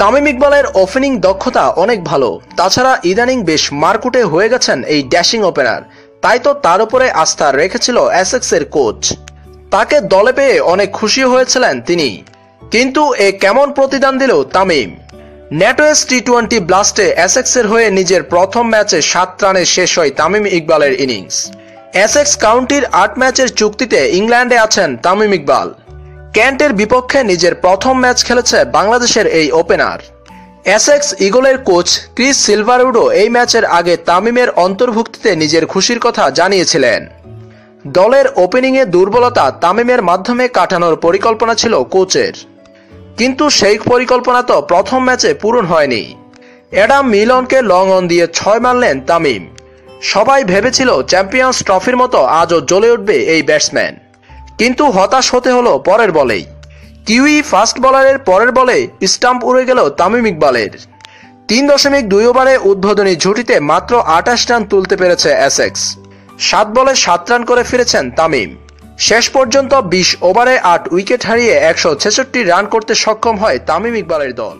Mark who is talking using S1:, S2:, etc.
S1: তামিম ইকবালের ওপেনিং দক্ষতা অনেক ভালো। তাছাড়া ইদানিং বেশ মারকুটে হয়ে গেছেন এই ড্যাশিং ওপেনার তাই তো তার উপরে আস্থা রেখেছিল অ্যাসেক্স এর কোচ তাকে দলে পেয়ে অনেক খুশি হয়েছিলেন তিনি। কিন্তু এ কেমন প্রতিদান দিল তামিম? ন্যাটোয়েস টি টোয়েন্টি ব্লাস্টে অ্যাসেক্সের হয়ে নিজের প্রথম ম্যাচে সাত রানে শেষ হয় তামিম ইকবালের ইনিংস অ্যাসেক্স কাউন্টির আট ম্যাচের চুক্তিতে ইংল্যান্ডে আছেন তামিম ইকবাল। ক্যান্টের বিপক্ষে নিজের প্রথম ম্যাচ খেলেছে বাংলাদেশের এই ওপেনার। অ্যাসেক্স ইগলের কোচ ক্রিস সিলভারউডও এই ম্যাচের আগে তামিমের অন্তর্ভুক্তিতে নিজের খুশির কথা জানিয়েছিলেন। দলের ওপেনিংয়ে দুর্বলতা তামিমের মাধ্যমে কাটানোর পরিকল্পনা ছিল কোচের। কিন্তু সেই পরিকল্পনা তো প্রথম ম্যাচে পূরণ হয়নি। অ্যাডাম মিলনকে লং অন দিয়ে ছয় মারলেন তামিম। সবাই ভেবেছিল চ্যাম্পিয়ন্স ট্রফির মতো আজও জ্বলে উঠবে এই ব্যাটসম্যান। কিন্তু হতাশ হতে হলো পরের বলেই। কিউই ফাস্ট বলারের পরের বলে স্টাম্প উড়ে গেল তামিম ইকবালের। তিন দশমিক দুই ওভারে উদ্বোধনী ঝুটিতে মাত্র আঠাশ রান তুলতে পেরেছে অ্যাসেক্স সাত বলে সাত রান করে ফিরেছেন তামিম। শেষ পর্যন্ত বিশ ওভারে আট উইকেট হারিয়ে একশো ছেষট্টি রান করতে সক্ষম হয় তামিম ইকবালের দল।